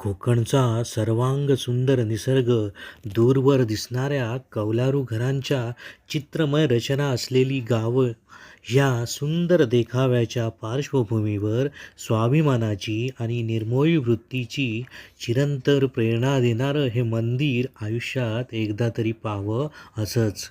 कोकणचा सर्वांग सुंदर निसर्ग दूरवर दिसणाऱ्या कौलारू घरांच्या चित्रमय रचना असलेली गावं ह्या सुंदर देखाव्याच्या पार्श्वभूमीवर स्वाभिमानाची आणि निर्मोळी वृत्तीची चिरंतर प्रेरणा देणारं हे मंदिर आयुष्यात एकदा तरी पाहावं असंच.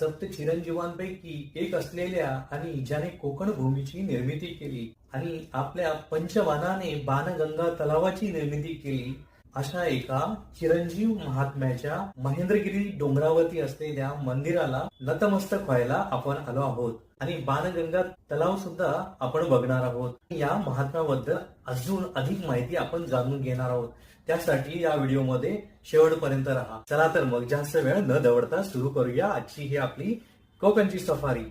सप्त चिरंजीवांपैकी एक असलेल्या आणि ज्याने कोकण भूमीची निर्मिती केली आणि आपल्या पंचवानाने बाणगंगा तलावाची निर्मिती केली अशा एका चिरंजीव महात्म्याच्या महेंद्रगिरी डोंगरावरती असलेल्या मंदिराला नतमस्तक व्हायला आपण आलो आहोत. आणि बाणगंगा तलाव सुद्धा आपण बघणार आहोत. या महात्म्याबद्दल अजून अधिक माहिती आपण जाणून घेणार आहोत. त्यासाठी या व्हिडिओमध्ये शेवटपर्यंत राहा. चला तर मग जास्त वेळ न दवडता सुरू करूया आजची ही आपली कोकणची सफारी.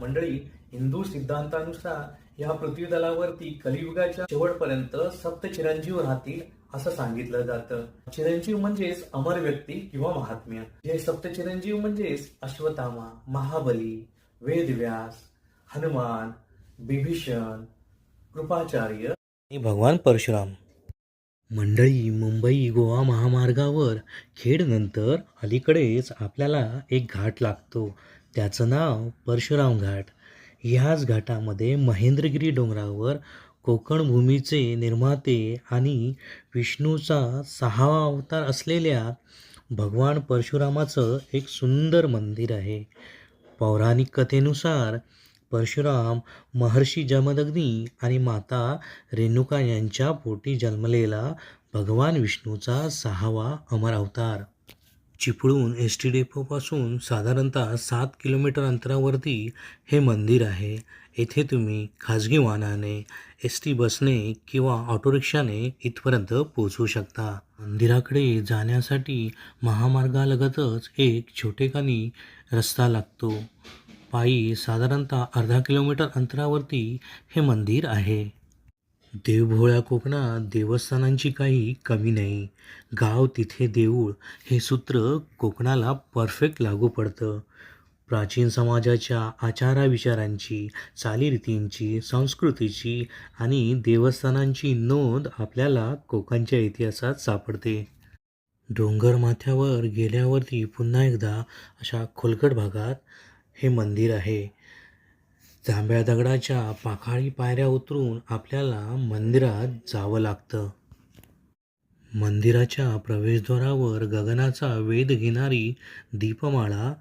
मंडळी हिंदू सिद्धांतानुसार या पृथ्वी दलावरती कलियुगाच्या शेवटपर्यंत सप्त चिरंजीव राहतील असं सांगितलं जातं. चिरंजीव म्हणजेच अमर व्यक्ती किंवा महात्म्य. हे सप्त चिरंजीव म्हणजेच अश्वतामा महाबली वेदव्यास हनुमान बिभीषण कृपाचार्य आणि भगवान परशुराम. मंडळी मुंबई गोवा महामार्गावर खेडनंतर अलीकडेच आपल्याला एक घाट लागतो. त्याचं नाव परशुराम घाट. ह्याच घाटामध्ये महेंद्रगिरी डोंगरावर कोकण भूमीचे निर्माते आणि विष्णूचा सहावा अवतार असलेल्या भगवान परशुरामाचं एक सुंदर मंदिर आहे. पौराणिक कथेनुसार परशुराम महर्षी जमदग्नी आणि माता रेणुका यांच्या पोटी जन्मलेला भगवान विष्णूचा सहावा अमर अवतार. चिपळूण एस टी डेपोपासून साधारणतः सात किलोमीटर अंतरावरती हे मंदिर आहे. येथे तुम्ही खाजगी वाहनाने एस टी बसने किंवा ऑटोरिक्षाने इथपर्यंत पोहोचू शकता. मंदिराकडे जाण्यासाठी महामार्गालगतच एक छोटेखानी रस्ता लागतो. पायी साधारणतः अर्धा किलोमीटर अंतरावरती हे मंदिर आहे. देवभोळ्या कोकणात देवस्थानांची काही कमी नाही. गाव तिथे देऊळ हे सूत्र कोकणाला परफेक्ट लागू पडतं. प्राचीन समाजाच्या आचाराविचारांची चालीरीतींची संस्कृतीची आणि देवस्थानांची नोंद आपल्याला कोकणच्या इतिहासात सापडते. डोंगर माथ्यावर गेल्यावरती पुन्हा एकदा अशा खोलगट भागात हे मंदिर आहे. जांभ्या दगडाच्या पाखाळी पायऱ्या उतरून आपल्याला मंदिरात जावं लागतं. मंदिराच्या प्रवेशद्वारावर गगनाचा वेध घेणारी दीपमाळा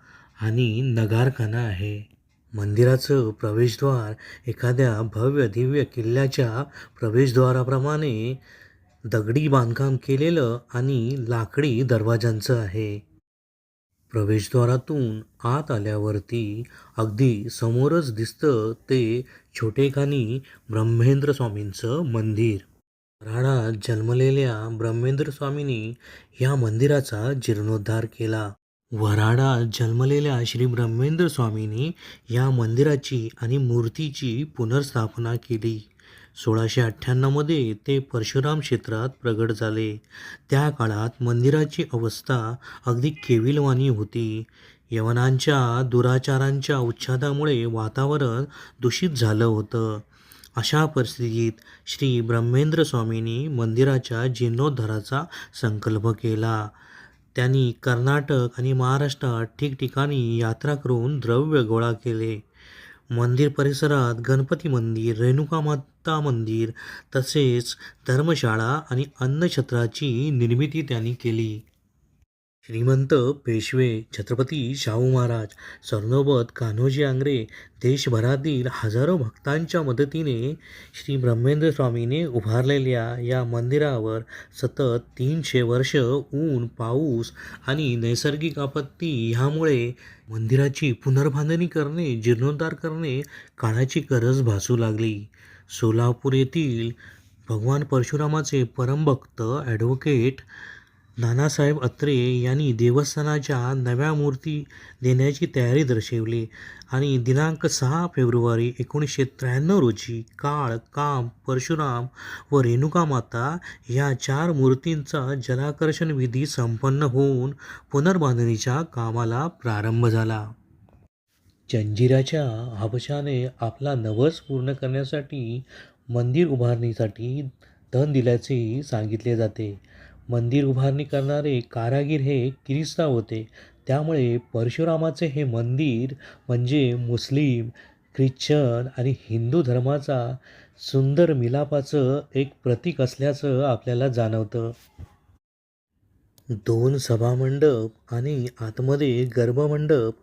आणि नगारखाना आहे. मंदिराचं प्रवेशद्वार एखाद्या भव्य दिव्य किल्ल्याच्या प्रवेशद्वाराप्रमाणे दगडी बांधकाम केलेलं आणि लाकडी दरवाजांचं आहे. प्रवेशद्वारातून आत आल्यावरती अगदी समोरच दिसतं ते छोटेखानी ब्रह्मेंद्र स्वामींचं मंदिर. वऱ्हाडात जन्मलेल्या ब्रह्मेंद्र स्वामींनी या मंदिराचा जीर्णोद्धार केला. वऱ्हाडात जन्मलेल्या श्री ब्रह्मेंद्र स्वामींनी या मंदिराची आणि मूर्तीची पुनर्स्थापना केली. सोळाशे अठ्ठ्याण्णवमध्ये ते परशुराम क्षेत्रात प्रगट झाले. त्या काळात मंदिराची अवस्था अगदी केविलवाणी होती. यवनांच्या दुराचारांच्या उच्छादामुळे वातावरण दूषित झालं होतं. अशा परिस्थितीत श्री ब्रह्मेंद्र स्वामींनी मंदिराच्या जीर्णोद्धाराचा संकल्प केला. त्यांनी कर्नाटक आणि महाराष्ट्रात ठिकठिकाणी यात्रा करून द्रव्य गोळा केले. मंदिर परिसरात गणपती मंदिर रेणुका माता मंदिर तसेच धर्मशाळा आणि अन्नछत्राची निर्मिती त्यांनी केली. श्रीमंत पेशवे छत्रपती शाहू महाराज सरनोबत कान्होजी आंग्रे देशभरातील हजारो भक्तांच्या मदतीने श्री ब्रह्मेंद्र स्वामीने उभारलेल्या या मंदिरावर सतत तीनशे वर्ष ऊन पाऊस आणि नैसर्गिक आपत्ती ह्यामुळे मंदिराची पुनर्बांधणी करणे जीर्णोद्धार करणे काळाची गरज भासू लागली. सोलापूर येथील भगवान परशुरामाचे परमभक्त ॲडव्होकेट नानासाहेब अत्रे यांनी देवस्थानाच्या नव्या मूर्ती देण्याची तयारी दर्शवली आणि दिनांक सहा फेब्रुवारी एकोणीसशे त्र्याण्णव रोजी काळ काम परशुराम व रेणुका माता या चार मूर्तींचा जलाकर्षण विधी संपन्न होऊन पुनर्बांधणीच्या कामाला प्रारंभ झाला. जंजिराच्या हाबशाने आपला नवस पूर्ण करण्यासाठी मंदिर उभारणीसाठी धन दिल्याचेही सांगितले जाते. मंदिर उभारणी करणारे कारागीर हे किरिस्ताव होते. त्यामुळे परशुरामाचे हे मंदिर म्हणजे मुस्लिम ख्रिश्चन आणि हिंदू धर्माचा सुंदर मिलापाचं एक प्रतीक असल्याचं आपल्याला जाणवतं. दोन सभामंडप आणि आतमध्ये गर्भमंडप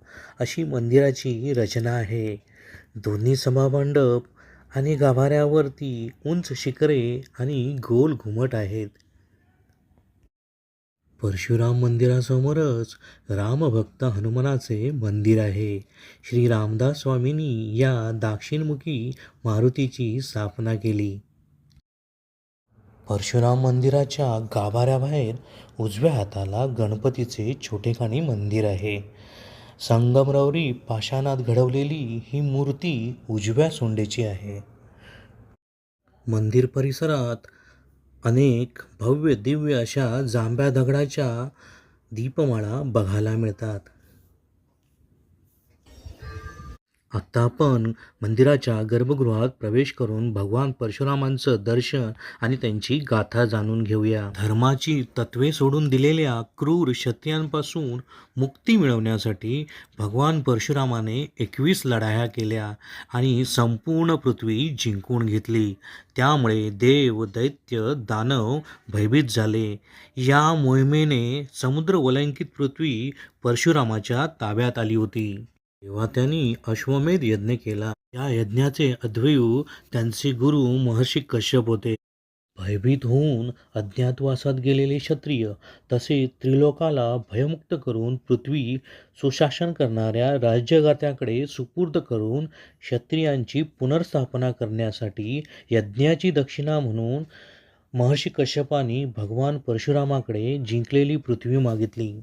अशी मंदिराची रचना आहे. दोन्ही सभामंडप आणि गाभाऱ्यावरती उंच शिखरे आणि गोल घुमट आहेत. परशुराम मंदिरासमोरच रामभक्त हनुमानाचे मंदिर आहे. श्री रामदास स्वामींनी या दाक्षिणमुखी मारुतीची स्थापना केली. परशुराम मंदिराच्या गाभाऱ्याबाहेर उजव्या हाताला गणपतीचे छोटेखानी मंदिर आहे. संगमरवरी पाषाणात घडवलेली ही मूर्ती उजव्या सोंडेची आहे. मंदिर परिसरात अनेक भव्य दिव्य अशा जांभ्या दगडाच्या दीपमाळा बघायला मिळतात. आत्ता आपण मंदिराच्या गर्भगृहात प्रवेश करून भगवान परशुरामांचं दर्शन आणि त्यांची गाथा जाणून घेऊया. धर्माची तत्वे सोडून दिलेल्या क्रूर क्षत्रियांपासून मुक्ती मिळवण्यासाठी भगवान परशुरामाने एकवीस लढाया केल्या आणि संपूर्ण पृथ्वी जिंकून घेतली. त्यामुळे देव दैत्य दानव भयभीत झाले. या मोहिमेने समुद्र वलंकित पृथ्वी परशुरामाच्या ताब्यात आली होती. तेव्हा त्यांनी अश्वमेध यज्ञ केला. या यज्ञाचे अध्वर्यू त्यांचे गुरु महर्षी कश्यप होते. भयभीत होऊन अज्ञातवासात गेलेले क्षत्रिय तसे त्रिलोकाला भयमुक्त करून पृथ्वी सुशासन करणाऱ्या राज्यगात्याकडे सुपूर्द करून क्षत्रियांची पुनर्स्थापना करण्यासाठी यज्ञाची दक्षिणा म्हणून महर्षी कश्यपानी भगवान परशुरामाकडे जिंकलेली पृथ्वी मागितली.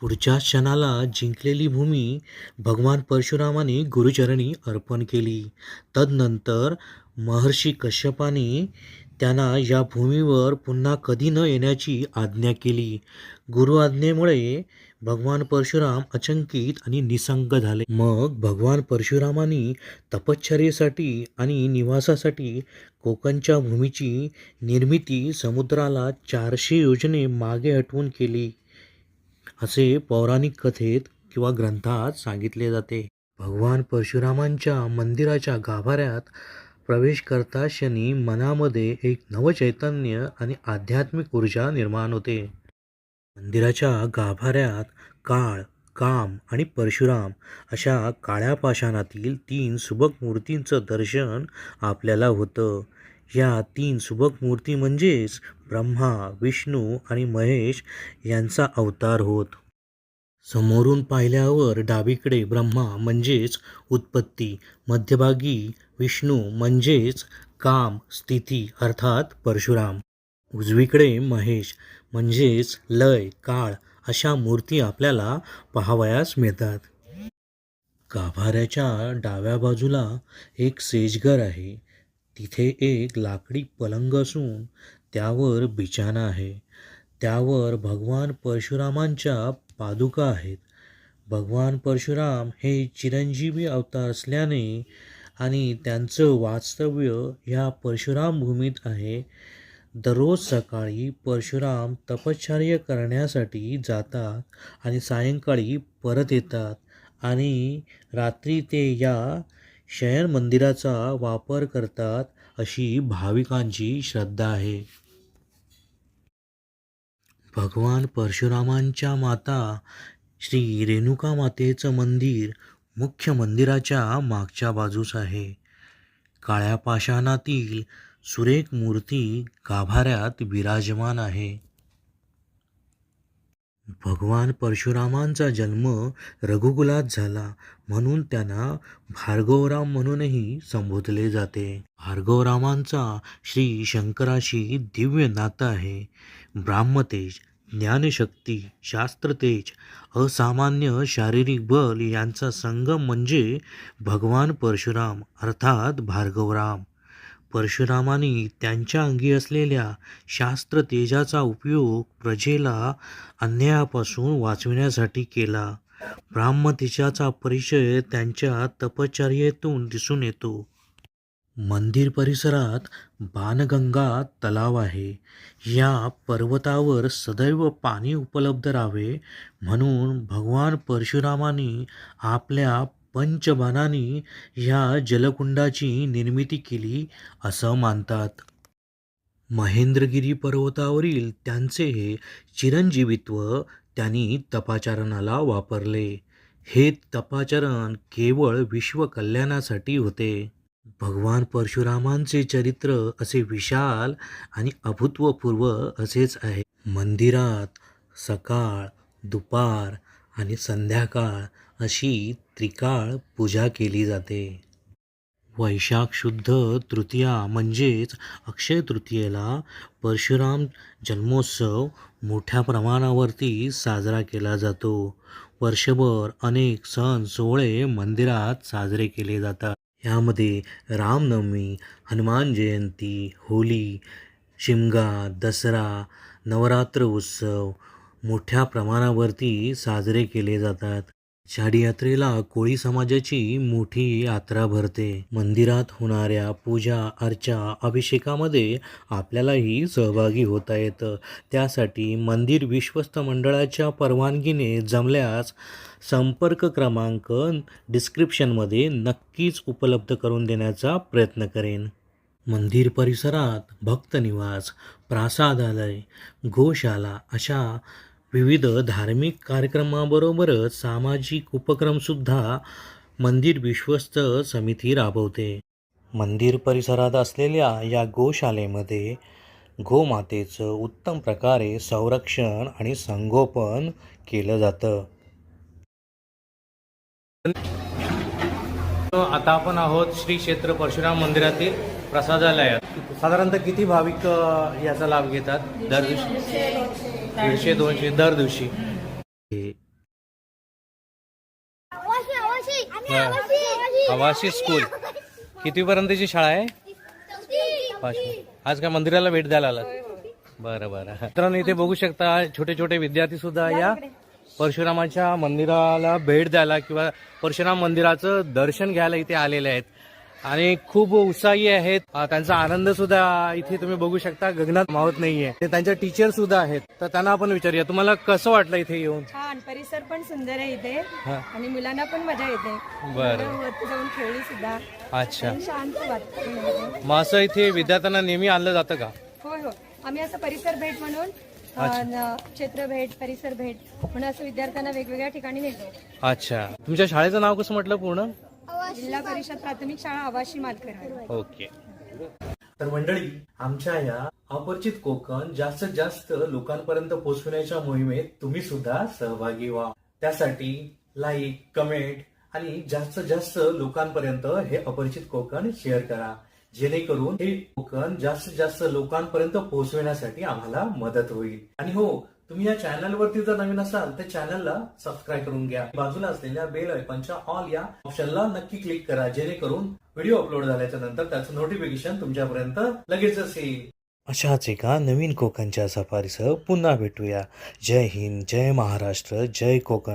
पुढच्या क्षणाला जिंकलेली भूमी भगवान परशुरामाने गुरुचरणी अर्पण केली. तदनंतर महर्षी कश्यपाने त्यांना या भूमीवर पुन्हा कधी न येण्याची आज्ञा केली. गुरु आज्ञेमुळे भगवान परशुराम अचंकित आणि निसंग झाले. मग भगवान परशुरामांनी तपश्चर्येसाठी आणि निवासासाठी कोकणच्या भूमीची निर्मिती समुद्राला चारशे योजने मागे हटवून केली. असे पौराणिक कथेत किंवा ग्रंथात सांगितले जाते. भगवान परशुरामांच्या मंदिराच्या गाभाऱ्यात प्रवेश करता क्षणी मनामध्ये एक नवचैतन्य आणि आध्यात्मिक ऊर्जा निर्माण होते. मंदिराच्या गाभाऱ्यात काळ काम आणि परशुराम अशा काळ्या पाषाणातील तीन सुबक मूर्तींचं दर्शन आपल्याला होतं. या तीन सुबक मूर्ती म्हणजेच ब्रह्मा विष्णू आणि महेश यांचा अवतार होत. समोरून पाहिल्यावर डावीकडे ब्रह्मा म्हणजेच उत्पत्ती मध्यभागी विष्णू म्हणजेच काम स्थिती अर्थात परशुराम. उजवीकडे महेश म्हणजेच लय काळ अशा मूर्ती आपल्याला पाहावयास मिळतात. गाभाऱ्याच्या डाव्या बाजूला एक सेजघर आहे. तिथे एक लाकडी पलंग असून त्यावर बिछाना आहे. त्यावर भगवान परशुरामांच्या पादुका आहेत. भगवान परशुराम हे चिरंजीवी अवतार असल्याने आणि त्यांचं वास्तव्य ह्या परशुराम भूमीत आहे. दररोज सकाळी परशुराम तपश्चर्य करण्यासाठी जातात आणि सायंकाळी परत येतात आणि रात्री ते या शयन मंदिराचा वापर करतात अशी भाविकांची श्रद्धा आहे. भगवान परशुरामांच्या माता श्री रेणुका मातेचं मंदिर मुख्य मंदिराच्या मागच्या बाजूस आहे. काळ्या पाषाणातील सुरेख मूर्ती गाभाऱ्यात विराजमान आहे. भगवान परशुरामांचा जन्म रघुकुलात झाला म्हणून त्यांना भार्गवराम म्हणूनही संबोधले जाते. भार्गवरामांचा श्री शंकराशी दिव्य नातं आहे. ब्राह्मतेज ज्ञानशक्ती शास्त्रतेज असामान्य शारीरिक बल यांचा संगम म्हणजे भगवान परशुराम अर्थात भार्गवराम. परशुरामाने त्यांच्या अंगी असलेल्या शास्त्र तेजाचा उपयोग प्रजेला अन्यायापासून वाचविण्यासाठी केला. ब्राह्मतेजाचा परिचय त्यांच्या तपश्चर्येतून दिसून येतो. मंदिर परिसरात बाणगंगा तलाव आहे. या पर्वतावर सदैव पाणी उपलब्ध राहावे म्हणून भगवान परशुरामानी आपल्या पंचबाणांनी ह्या जलकुंडाची निर्मिती केली असं मानतात. महेंद्रगिरी पर्वतावरील त्यांचे हे चिरंजीवित्व त्यांनी तपाचरणाला वापरले. हे तपाचरण केवळ विश्वकल्याणासाठी होते. भगवान परशुरामांचे चरित्र असे विशाल आणि अभूतपूर्व असेच आहे. मंदिरात सकाळ दुपार आणि संध्याकाळ अशी त्रिकाळ पूजा केली जाते. वैशाख शुद्ध तृतीया म्हणजेच अक्षय तृतीयेला परशुराम जन्मोत्सव मोठ्या प्रमाणावरती साजरा केला जातो. वर्षभर अनेक सण सोहळे मंदिरात साजरे केले जातात. यामध्ये रामनवमी हनुमान जयंती होली शिमगा दसरा नवरात्र उत्सव मोठ्या प्रमाणावरती साजरे केले जातात. शाडी यात्रेला कोळी समाजाची मोठी यात्रा भरते. मंदिरात होणाऱ्या पूजा अर्चा अभिषेकामध्ये आपल्यालाही सहभागी होता येतं. त्यासाठी मंदिर विश्वस्त मंडळाच्या परवानगीने जमल्यास संपर्क क्रमांक डिस्क्रिप्शनमध्ये नक्कीच उपलब्ध करून देण्याचा प्रयत्न करेन. मंदिर परिसरात भक्तनिवास प्रासादालय गोशाला अशा विविध धार्मिक कार्यक्रमाबरोबरच सामाजिक उपक्रमसुद्धा मंदिर विश्वस्त समिती राबवते. मंदिर परिसरात असलेल्या या गोशालेमध्ये गोमातेचं उत्तम प्रकारे संरक्षण आणि संगोपन केलं जातं. आता आपण आहोत श्री क्षेत्र परशुराम मंदिरातील प्रसादालयात. साधारणतः किती भाविक याचा लाभ घेतात? दर दिवशी? दीडशे दोनशे दर दिवशी. आवासी स्कूल कितीपर्यंतची शाळा आहे? पाचवी. आज काय मंदिराला भेट द्यायला आलात? बरं बरं. मित्रांनो इथे बघू शकता छोटे छोटे विद्यार्थी सुद्धा या परशुरामाच्या मंदिराला भेट द्यायला किंवा परशुराम मंदिराचं दर्शन घ्यायला इथे आलेले आहेत. आणि खूप उत्साही आहेत. त्यांचा आनंद सुद्धा इथे तुम्ही बघू शकता. गगनात मावत नाहीये. ते त्यांच्या टीचर सुद्धा आहेत. तर त्यांना आपण विचारूया तुम्हाला कसं वाटलं इथे येऊन? छान. परिसर पण सुंदर आहे इथे. हा. आणि मुलांना पण मजा येते. बरं. मुलं वरती जाऊन खेळली सुद्धा. अच्छा. आणि शांत वातावरण. आहे इथे. मग असं इथे विद्यार्थ्यांना नेहमी आणलं जातं का? होय हो आम्ही असं परिसर भेट म्हणून अ, न- क्षेत्र भेट परिसर भेट म्हणून असं विद्यार्थ्यांना वेगवेगळ्या ठिकाणी नेतो. अच्छा. तुमच्या शाळेचं नाव कसं म्हटलं पूर्ण? जिल्हा परिषद प्राथमिक शाळा आवाशी मालकर ओके. तर मंडळी आमच्या या अपरिचित कोकण जास्तीत जास्त लोकांपर्यंत पोहोचवण्याच्या मोहिमेत तुम्ही सुद्धा सहभागी व्हा. त्यासाठी लाईक कमेंट आणि जास्तीत जास्त लोकांपर्यंत हे अपरिचित कोकण शेअर करा. जेणेकरून हे कोकण जास्तीत जास्त लोकांपर्यंत पोहोचवण्यासाठी आम्हाला मदत होईल. आणि हो तुम्ही या चॅनलवरती जर नवीन असाल तर चॅनलला सबस्क्राईब करून घ्या. बाजूला असलेल्या बेल आयकॉनच्या ऑल या ऑप्शनला नक्की क्लिक करा जेणेकरून व्हिडिओ अपलोड झाल्याच्यानंतर त्याचं नोटिफिकेशन तुमच्यापर्यंत लगेचच येईल अशाच एका नवीन कोकणच्या सफारीसह पुन्हा भेटूया. जय हिंद जय महाराष्ट्र जय कोकण.